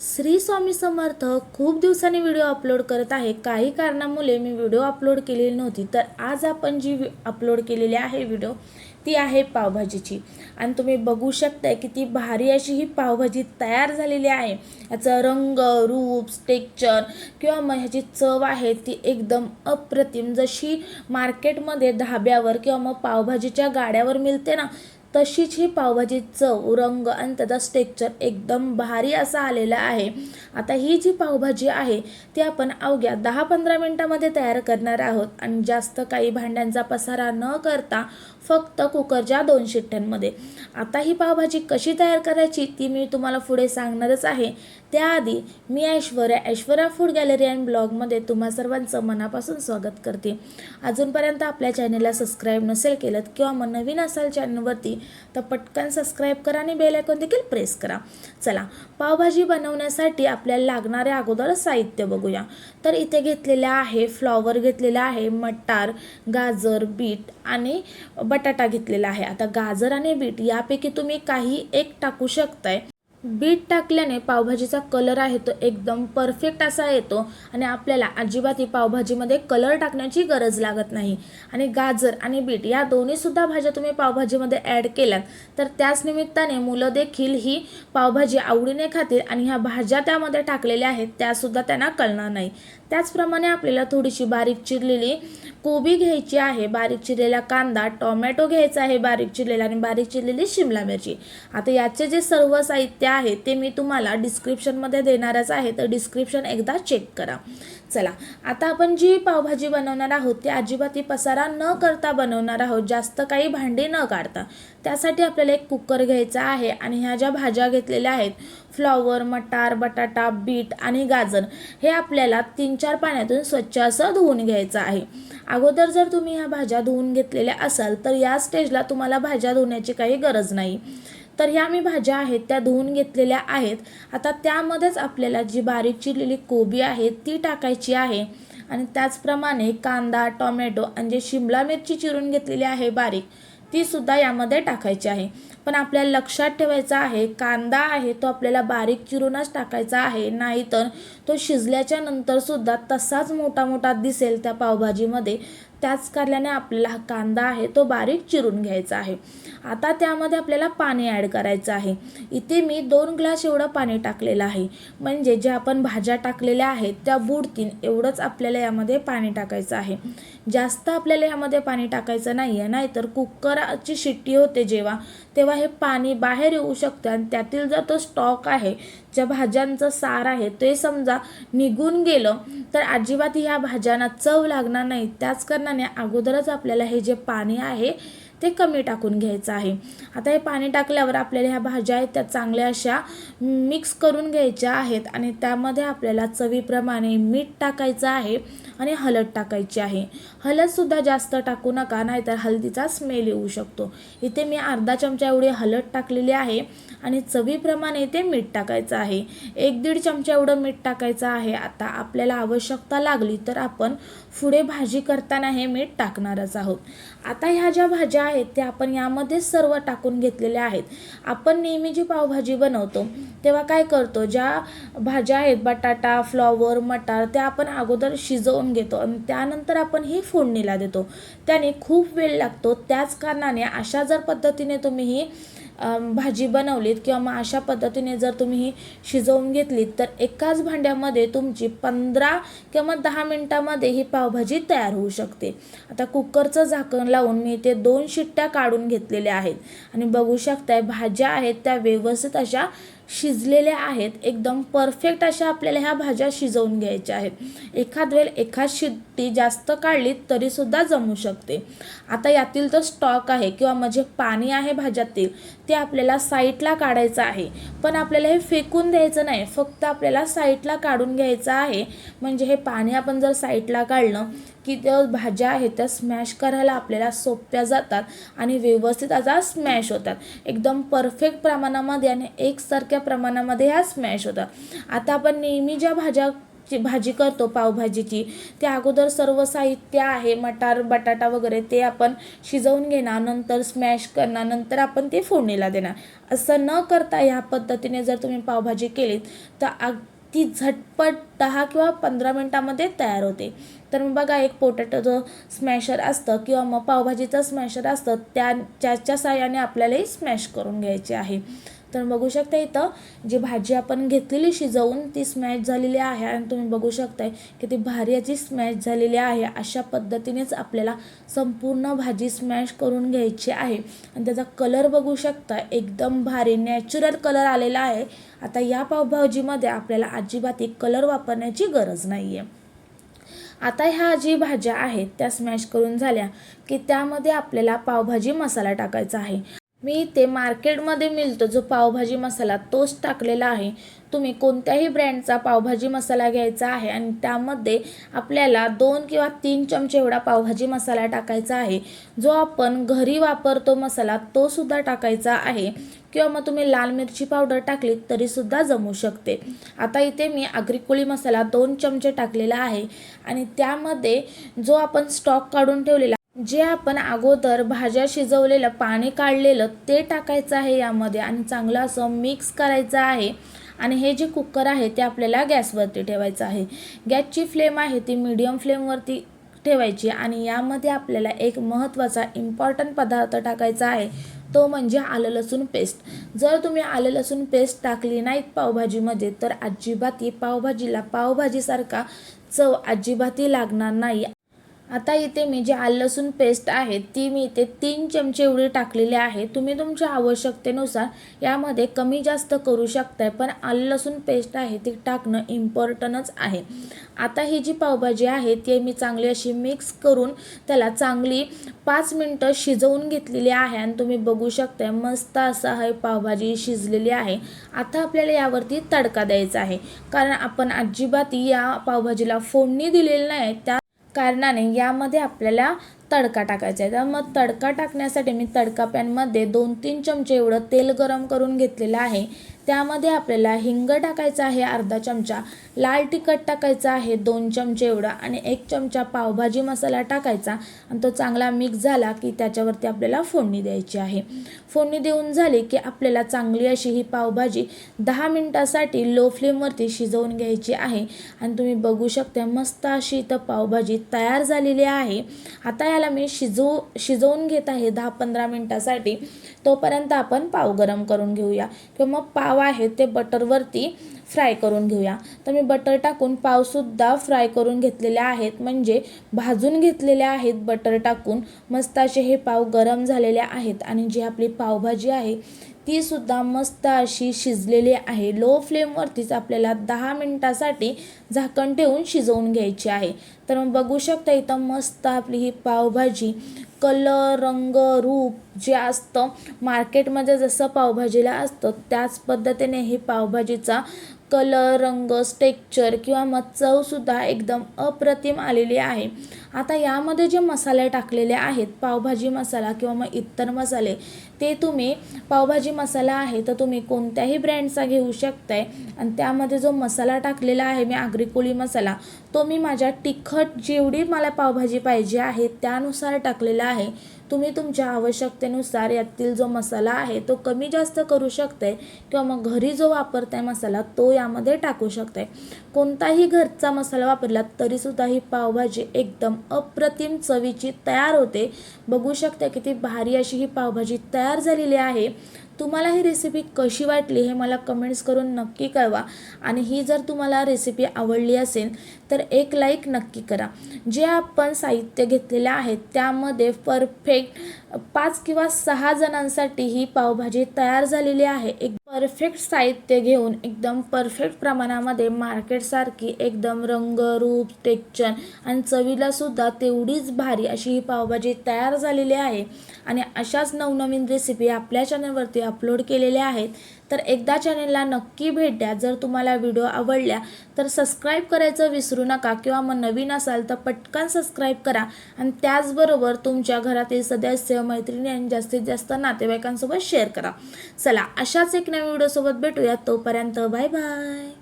श्री स्वामी समर्थ खूप दिवसांनी video upload करत आहे. काही कारणामुळे मी व्हिडिओ अपलोड केलेली नव्हती. तर आज आपण जी अपलोड केलेली आहे व्हिडिओ ती आहे पावभाजीची. आणि तुम्ही बघू शकताय की ती भारी अशी ही पावभाजी तयार झालेली आहे. याचा रंग रूप टेक्चर किंवा मग ह्याची चव आहे ती एकदम अप्रतिम. जशी मार्केटमध्ये धाब्यावर किंवा मग पावभाजीच्या गाड्यावर मिळते ना तशीच ही पावभाजी चव रंग आणि त्याचा स्टेक्चर एकदम भारी असा आलेला आहे. आता ही जी पावभाजी आहे ती आपण अवघ्या दहा पंधरा मिनटामध्ये तयार करणार आहोत. आणि जास्त काही भांड्यांचा पसारा न करता फक्त कुकरच्या दोन शिट्ट्यांमध्ये. आता ही पावभाजी कशी तयार करायची ती मी तुम्हाला पुढे सांगणारच आहे. त्याआधी मी Aishwarya Aishwarya food gallery and ब्लॉगमध्ये तुम्हा सर्वांचं मनापासून स्वागत करते. अजूनपर्यंत आपल्या चॅनलला सबस्क्राईब नसेल केलं किंवा मग नवीन असाल चॅनलवरती तर पटकन सबस्क्राईब करा आणि बेल आयकॉन देखील प्रेस करा. चला पावभाजी बनवण्यासाठी आपल्याला लागणारे अगोदर साहित्य बघूया. तर इथे घेतलेले आहे फ्लॉवर घेतलेला आहे मटार गाजर बीट आणि बटाटा घेतलेला आहे. आता गाजर आणि बीट यापैकी तुम्ही काही एक टाकू शकताय. बीट टाकल्याने पावभाजीचा कलर आहे तो एकदम परफेक्ट असा येतो आणि आपल्याला अजिबात ही पावभाजीमध्ये कलर टाकण्याची गरज लागत नाही. आणि गाजर आणि बीट या दोन्हीसुद्धा भाज्या तुम्ही पावभाजीमध्ये ॲड केल्यात तर त्याच निमित्ताने मुलं देखील ही पावभाजी आवडीने खातील आणि ह्या भाज्या त्यामध्ये टाकलेल्या आहेत त्यासुद्धा त्यांना कळणार नाही. त्याचप्रमाणे आपल्याला थोडीशी बारीक चिरलेली कोबी घ्यायची आहे बारीक चिरलेला कांदा टोमॅटो घ्यायचा आहे बारीक चिरलेला आणि बारीक चिरलेली शिमला मिरची. आता याचे जे सर्व साहित्य आहे ते मी तुम्हाला डिस्क्रिप्शनमध्ये देणारच आहे तर डिस्क्रिप्शन एकदा चेक करा. चला आता आपण जी पावभाजी बनवणार आहोत ती अजिबात ती पसारा न करता बनवणार आहोत जास्त काही भांडी न काढता. त्यासाठी आपल्याला एक कुकर घ्यायचा आहे आणि ह्या ज्या भाज्या घेतलेल्या आहेत फ्लॉवर मटार बटाटा बीट आणि गाजर हे आपल्याला तीन चार पाण्यातून स्वच्छ असं धुवून घ्यायचं आहे. अगोदर जर तुम्ही ह्या भाज्या धुवून घेतलेल्या असाल तर या स्टेजला तुम्हाला भाज्या धुण्याची काही गरज नाही. तर ह्या मी भाज्या आहेत त्या धुवून घेतलेल्या आहेत. आता त्यामध्येच आपल्याला जी बारीक चिरलेली कोबी आहे ती टाकायची आहे. आणि त्याचप्रमाणे कांदा टोमॅटो आणि जे शिमला मिरची चिरून घेतलेली आहे बारीक ती सुद्धा यामध्ये टाकायची आहे. पण आपल्याला लक्षात ठेवायचं आहे कांदा आहे तो आपल्याला बारीक चिरूनच टाकायचा आहे. नाहीतर तो शिजल्याच्या नंतरसुद्धा तसाच मोठा मोठा दिसेल त्या पावभाजीमध्ये. त्याच कारल्याने आपल्याला हा कांदा आहे तो बारीक चिरून घ्यायचा आहे. आता त्यामध्ये आपल्याला पाणी ॲड करायचं आहे. इथे मी दोन ग्लास एवढं पाणी टाकलेलं आहे. म्हणजे ज्या आपण भाज्या टाकलेल्या आहेत त्या बुडतील. एवढंच आपल्याला यामध्ये पाणी टाकायचं आहे. जास्त आपल्याला यामध्ये पाणी टाकायचं नाही आहे नाहीतर कुकरची शिट्टी होते जेव्हा. तेव्हा हे पाणी बाहेर येऊ शकतं आणि त्यातील जर तो स्टॉक आहे ज्या भाज्यांचं सार आहे ते समजा निघून गेलं तर अजिबात ह्या भाज्यांना चव लागणार नाही. त्याच कारणाने अगोदरच आपल्याला हे जे पाणी आहे ते कमी टाकून घ्यायचं आहे. आता हे पाणी टाकल्यावर आपल्याला ह्या भाज्या आहेत त्या चांगल्या अशा मिक्स करून घ्यायच्या आहेत आणि त्यामध्ये आपल्याला चवीप्रमाणे मीठ टाकायचं आहे आणि हळद टाकायची आहे. हळदसुद्धा जास्त टाकू नका नाहीतर हळदीचा स्मेल येऊ शकतो. इथे मी अर्धा चमचा एवढी हळद टाकलेली आहे आणि चवीप्रमाणे इथे मीठ टाकायचं आहे. एक दीड चमचा एवढं मीठ टाकायचं आहे. आता आपल्याला आवश्यकता लागली तर आपण पुढे भाजी करताना हे मीठ टाकणारच आहोत. आता ह्या ज्या भाज्या आहेत ते आपण यामध्ये सर्व टाकून घेतलेले आहेत. आपण नेहमी जी पावभाजी बनवतो तेव्हा काय करतो ज्या भाज्या आहेत बटाटा फ्लॉवर मटार त्या आपण अगोदर शिजवून घेतो आणि त्यानंतर आपण ही फोडणीला देतो. त्याने खूप वेळ लागतो त्याच कारणाने अशा जर पद्धतीने तुम्ही ही भाजी बनवलीत किंवा मग अशा पद्धतीने जर तुम्ही ही शिजवून घेतलीत तर एकाच भांड्यामध्ये तुमची पंधरा किंवा दहा मिनटामध्ये ही पावभाजी तयार होऊ शकते. आता कुकरचं झाकण लावून मी इथे दोन शिट्ट्या काढून घेतलेल्या आहेत. आणि बघू शकताय भाज्या आहेत त्या व्यवस्थित अशा शिजलेल्या आहेत एकदम परफेक्ट अशा आपल्याला ह्या भाज्या शिजवून घ्यायच्या आहेत. एखाद वेळ एखाद शिट्टी जास्त काढली तरीसुद्धा जमू शकते. आता यातील जो स्टॉक आहे किंवा म्हणजे पाणी आहे भाज्यातील ते आपल्याला साईडला काढायचं आहे. पण आपल्याला हे फेकून द्यायचं नाही फक्त आपल्याला साईडला काढून घ्यायचं आहे. म्हणजे हे पाणी आपण जर साईडला काढलं की त्या भाज्या आहेत त्या स्मॅश करायला आपल्याला सोप्या जातात आणि व्यवस्थित आता स्मॅश होतात. एकदम परफेक्ट प्रमाणामध्ये आणि एकसारख्या प्रमाणामध्ये ह्या स्मॅश होतात. आता आपण नेहमी ज्या भाज्या भाजी करतो पावभाजीची त्या अगोदर सर्व साहित्य आहे मटार बटाटा वगैरे ते आपण शिजवून घेणार नंतर स्मॅश करणार नंतर आपण ते फोडणीला देणार. असं न करता ह्या पद्धतीने जर तुम्ही पावभाजी केलीत तर अगदी झटपट दहा किंवा पंधरा मिनटामध्ये तयार होते. तर मग बघा एक पोटॅटोचं स्मॅशर असतं किंवा मग पावभाजीचं स्मॅशर असतं त्या ज्याच्या साहाय्याने आपल्यालाही स्मॅश करून घ्यायचे आहे. तर बघू शकता इथं जी भाजी आपण घेतलेली शिजवून ती स्मॅश झालेली आहे आणि तुम्ही बघू शकताय की ती भारी याची स्मॅश झालेली आहे. अशा पद्धतीनेच आपल्याला संपूर्ण भाजी स्मॅश करून घ्यायची आहे. आणि त्याचा कलर बघू शकता एकदम भारी नॅचरल कलर आलेला आहे. आता या पावभाजीमध्ये आपल्याला अजिबात कलर वापरण्याची गरज नाही आहे आता ह्या जी भाज्या आहेत त्या स्मॅश करून झाल्या की त्यामध्ये आपल्याला पावभाजी मसाला टाकायचा आहे. मी इथे मार्केटमध्ये मिळतो जो पावभाजी मसाला तोच टाकलेला आहे. तुम्ही कोणत्याही ब्रँडचा पावभाजी मसाला घ्यायचा आहे आणि त्यामध्ये आपल्याला दोन किंवा तीन चमचे एवढा पावभाजी मसाला टाकायचा आहे. जो आपण घरी वापरतो मसाला तो सुद्धा टाकायचा आहे. किंवा मग तुम्ही लाल मिरची पावडर टाकली तरीसुद्धा जमू शकते. आता इथे मी आग्रिकोळी मसाला दोन चमचे टाकलेला आहे आणि त्यामध्ये जो आपण स्टॉक काढून ठेवलेला जे आपण अगोदर भाज्या शिजवलेलं पाणी काढलेलं ते टाकायचं आहे यामध्ये आणि चांगलं असं मिक्स करायचं आहे. आणि हे जे कुकर आहे ते आपल्याला गॅसवरती ठेवायचं आहे. गॅसची फ्लेम आहे ती मीडियम फ्लेमवरती ठेवायची आणि यामध्ये आपल्याला एक महत्त्वाचा इम्पॉर्टंट पदार्थ टाकायचा आहे. तो म्हणजे आलं लसूण पेस्ट जर तुम्ही आलं लसूण पेस्ट टाकली नाहीत पावभाजीमध्ये तर अजिबात पावभाजीला पावभाजीसारखा चव अजिबातही लागणार नाही. आता इथे मी जी आल लसूण पेस्ट आहे ती मी इथे तीन चमचे एवढी टाकलेली आहे. तुम्ही तुमच्या आवश्यकतेनुसार यामध्ये कमी जास्त करू शकताय पण आल लसूण पेस्ट आहे ती टाकणं इम्पॉर्टनच आहे. आता ही जी पावभाजी आहे ती मी चांगली अशी मिक्स करून त्याला चांगली पाच मिनटं शिजवून घेतलेली आहे आणि तुम्ही बघू शकताय मस्त असं आहे पावभाजी शिजलेली आहे. आता आपल्याला यावरती तडका द्यायचा आहे. कारण आपण अजिबात या पावभाजीला फोडणी दिलेली नाही त्या कारणाने यामध्ये आपल्याला तडका टाकायचा आहे. तर मग तडका टाकण्यासाठी मी तडका पॅनमध्ये दोन तीन चमचे एवढं तेल गरम करून घेतलेलं आहे. त्यामध्ये आपल्याला हिंग टाकायचं आहे अर्धा चमचा. लाल तिखट टाकायचं आहे दोन चमचे एवढा. आणि एक चमचा पावभाजी मसाला टाकायचा. आणि तो चांगला मिक्स झाला की त्याच्यावरती आपल्याला फोडणी द्यायची आहे. फोडणी देऊन झाली की आपल्याला चांगली अशी ही पावभाजी दहा मिनटासाठी लो फ्लेमवरती शिजवून घ्यायची आहे. आणि तुम्ही बघू शकता मस्त अशी इथं पावभाजी तयार झालेली आहे. आता याला मी शिजवू शिजवून घेत आहे दहा पंधरा मिनटासाठी. तोपर्यंत आपण पाव गरम करून घेऊया. किंवा मग पाव आहे ते बटरवरती फ्राय करून घेऊया. तर मी बटर टाकून पावसुद्धा फ्राय करून घेतलेले आहेत. म्हणजे भाजून घेतलेले आहेत बटर टाकून. मस्त असे हे पाव गरम झालेले आहेत. आणि जी आपली पावभाजी आहे ती सुद्धा मस्त अशी शिजलेली आहे. लो फ्लेमवरतीच आपल्याला दहा मिनटासाठी झाकण ठेवून शिजवून घ्यायची आहे. तर मग बघू शकता इथं मस्त आपली ही पावभाजी कलर रंग रूप जे असतं मार्केटमध्ये जसं पावभाजीला असतं त्याच पद्धतीने ही पावभाजीचा कलर रंग स्टेक्चर किंवा मग चवसुद्धा एकदम अप्रतिम आलेली आहे. आता यामध्ये जे मसाले टाकलेले आहेत पावभाजी मसाला किंवा मग इतर मसाले ते तुम्ही पावभाजी मसाला आहे तर तुम्ही कोणत्याही ब्रँडचा घेऊ शकताय. आणि त्यामध्ये जो मसाला टाकलेला आहे मी आग्रिकोळी मसाला तो मी माझ्या तिखट जेवढी मला पावभाजी पाहिजे आहे त्यानुसार टाकलेला आहे. तुम्ही तुमच्या आवश्यकतेनुसार यातील जो मसाला आहे तो कमी जास्त करू शकताय किंवा मग घरी जो वापरताय मसाला तो यामध्ये टाकू शकताय. कोणताही घरचा मसाला वापरला तरीसुद्धा ही पावभाजी एकदम अप्रतिम चवीची तयार होते. बघू शकता किती भारी अशी ही पावभाजी तयार झालेली आहे. तुम्हाला ही रेसिपी कशी वाटली हे मला कमेंट्स करून नक्की कळवा. आणि ही जर तुम्हाला रेसिपी आवडली असेल तर एक लाईक नक्की करा. जे आपण साहित्य घेतलेले आहेत त्यामध्ये परफेक्ट पाच किंवा सहा जणांसाठी ही पावभाजी तयार झालेली आहे. एक परफेक्ट साहित्य घेऊन एकदम परफेक्ट प्रमाणामध्ये मार्केटसारखी एकदम रंग रूप टेक्चर आणि चवीलासुद्धा तेवढीच भारी अशी ही पावभाजी तयार झालेली आहे. आणि अशाच नवनवीन रेसिपी आपल्या चॅनलवरती अपलोड केलेल्या आहेत. तर एकदा चॅनलला नक्की भेट द्या. जर तुम्हाला व्हिडिओ आवडल्या तर सबस्क्राईब करायचं विसरू नका किंवा मग नवीन असाल तर पटकन सबस्क्राईब करा. आणि त्याचबरोबर तुमच्या घरातील सदस्य मैत्रिणी आणि जास्तीत जास्त नातेवाईकांसोबत शेअर करा. चला अशाच एक नवीन व्हिडिओसोबत भेटूया. तोपर्यंत बाय बाय.